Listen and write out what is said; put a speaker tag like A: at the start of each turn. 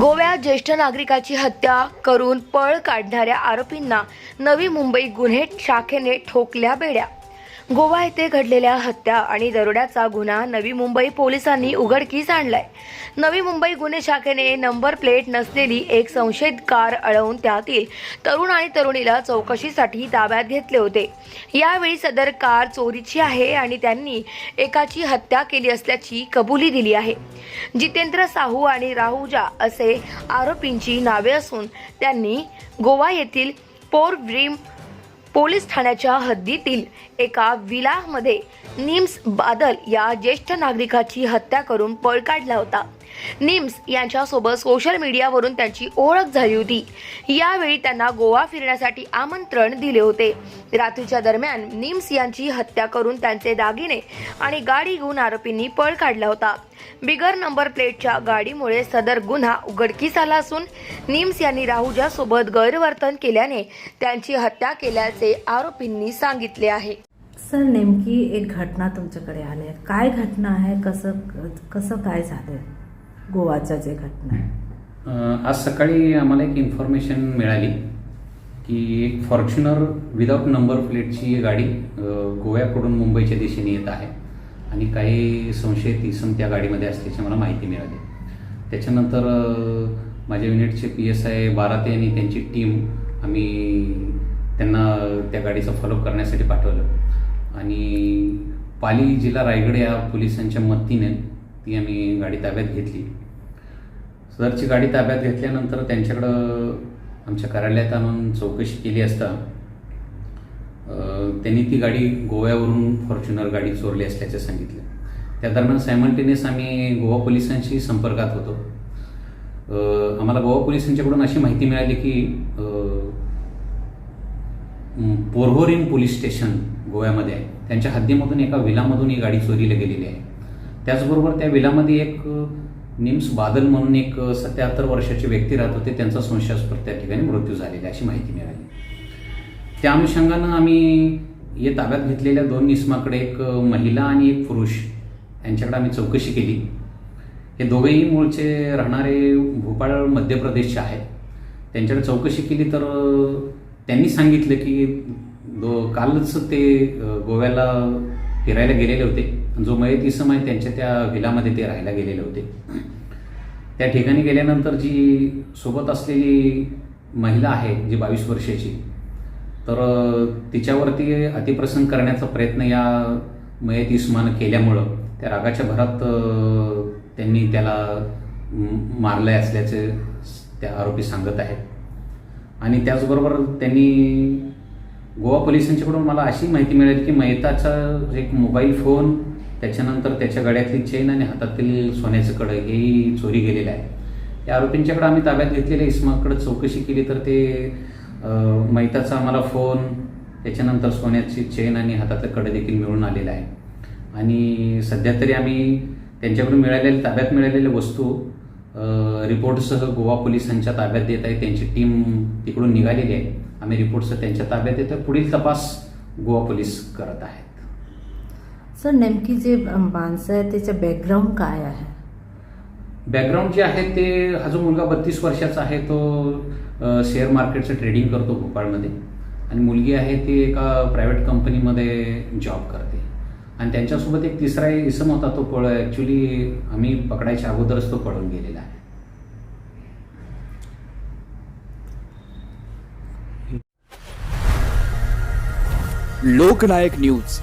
A: गोव्यात ज्येष्ठ नागरिकाची हत्या करून पळ काढणाऱ्या आरोपींना नवी मुंबई गुन्हे शाखेने ठोकल्या बेड्या. गोवा येथे घडलेल्या हत्या आणि दरोड्याचा गुन्हा नवी मुंबई पोलिसांनी उघडकीस आणलाय. नवी मुंबई गुन्हे शाखेने नंबर प्लेट नसलेली एक संशयित कार अडवून त्यातील तरुण आणि तरुणीला चौकशीसाठी ताब्यात घेतले होते. यावेळी सदर कार चोरीची आहे आणि त्यांनी एकाची हत्या केली असल्याची कबुली दिली आहे. जितेंद्र साहू आणि राहुजा असे आरोपींची नावे असून त्यांनी गोवा येथील पोर ब्रीम पोलीस ठाण्याच्या हद्दीतील एका विलामध्ये निम्स बादल या ज्येष्ठ नागरिकाची हत्या करून पळ काढला होता. निम्स यांच्यासोबत सोशल मीडियावरून त्यांची ओळख झाली होती. यावेळी त्यांना गोवा फिरण्यासाठी आमंत्रण दिले होते. रात्रीच्या दरम्यान निम्स यांची हत्या करून त्यांचे दागिने आणि गाडी घेऊन आरोपींनी पळ काढला होता. बिगर नंबर प्लेटच्या गाडीमुळे सदर गुन्हा उघडकीस आला असून निम्स यांनी राहुजा सोबत गैरवर्तन केल्याने त्यांची हत्या केल्याचे आरोपींनी सांगितले आहे.
B: सर नेमकी एक घटना तुमच्याकडे आली आहे. काय घटना आहे? कसं कसं काय झालं गोवाचा जे घटना
C: आज सकाळी आम्हाला एक इन्फॉर्मेशन मिळाली की एक फॉर्च्युनर विदाउट नंबर प्लेटची गाडी गोव्याकडून मुंबईच्या दिशेने येत आहे. आणि काही संशयित इसम त्या गाडीमध्ये असल्याची मला माहिती मिळाली. त्याच्यानंतर माझ्या युनिटचे पी एस आय बाराते आणि त्यांची टीम आम्ही त्यांना त्या गाडीचा फॉलोअप करण्यासाठी पाठवलं. आणि पाली जिल्हा रायगड या पोलिसांच्या मदतीने ती आम्ही गाडी ताब्यात घेतली. सदरची गाडी ताब्यात घेतल्यानंतर त्यांच्याकडं आमच्या कार्यालयात आणून चौकशी केली असता त्यांनी ती गाडी गोव्यावरून फॉर्च्युनर गाडी चोरली असल्याचे सांगितलं. त्या दरम्यान सायमल्टेनियस आम्ही गोवा पोलिसांशी संपर्कात होतो. आम्हाला गोवा पोलिसांच्याकडून अशी माहिती मिळाली की पोरहोरीम पोलीस स्टेशन गोव्यामध्ये आहे. त्यांच्या हद्दीमधून एका विलामधून ही गाडी चोरीला गेलेली आहे. त्याचबरोबर त्या विलामध्ये एक निम्स बादल म्हणून एक सत्याहत्तर वर्षाची व्यक्ती राहत होते. त्यांचा संशयास्पद त्या ठिकाणी मृत्यू झालेला आहे, अशी माहिती मिळाली. त्या अनुषंगानं आम्ही या ताब्यात घेतलेल्या दोन निस्माकडे एक महिला आणि एक पुरुष यांच्याकडे आम्ही चौकशी केली. हे दोघेही मूळचे राहणारे भोपाळ मध्य प्रदेशचे आहेत. त्यांच्याकडे चौकशी केली तर त्यांनी सांगितलं की दो कालच ते गोव्याला फिरायला गेलेले होते. जो मयत इसम आहे त्यांच्या त्या विलामध्ये ते राहायला गेलेले होते. त्या ठिकाणी गेल्यानंतर जी सोबत असलेली महिला आहे जी बावीस वर्षाची तर तिच्यावरती अतिप्रसंग करण्याचा प्रयत्न या मयत इस्मानं केल्यामुळं त्या रागाच्या भरात त्यांनी त्याला मारले मारलंय असल्याचे त्या आरोपी सांगत आहेत. आणि त्याचबरोबर त्यांनी गोवा पोलिसांच्याकडून मला अशी माहिती मिळाली की मयताचा एक मोबाईल फोन त्याच्यानंतर त्याच्या गळ्यातली चेन आणि हातातील सोन्याचं कडं हेही चोरी गेलेलं आहे. या आरोपींच्याकडे आम्ही ताब्यात घेतलेल्या इस्माकडे चौकशी केली तर ते मैताचा आम्हाला फोन त्याच्यानंतर सोन्याची चेन आणि हातातलं कडं देखील मिळून आलेलं आहे. आणि सध्या तरी आम्ही त्यांच्याकडून मिळालेल्या ताब्यात मिळालेल्या वस्तू रिपोर्टसह गोवा पोलिसांच्या ताब्यात देत आहे. त्यांची टीम तिकडून निघालेली आहे. आम्ही रिपोर्टसह त्यांच्या ताब्यात देतो पुढील तपास गोवा पोलीस करत आहेत.
B: सर नेमकी जे माणसं आहे त्याचं बॅकग्राऊंड काय आहे?
C: बॅकग्राऊंड जे आहे ते हा जो मुलगा बत्तीस वर्षाचा आहे तो शेअर मार्केटचं ट्रेडिंग करतो भोपाळमध्ये. आणि मुलगी आहे ती एका प्रायव्हेट कंपनीमध्ये जॉब करते. आणि त्यांच्यासोबत एक तिसरा इसम होता तो पळ ॲक्च्युली आम्ही पकडायच्या अगोदरच तो पळून गेलेला आहे.
D: लोकनायक न्यूज.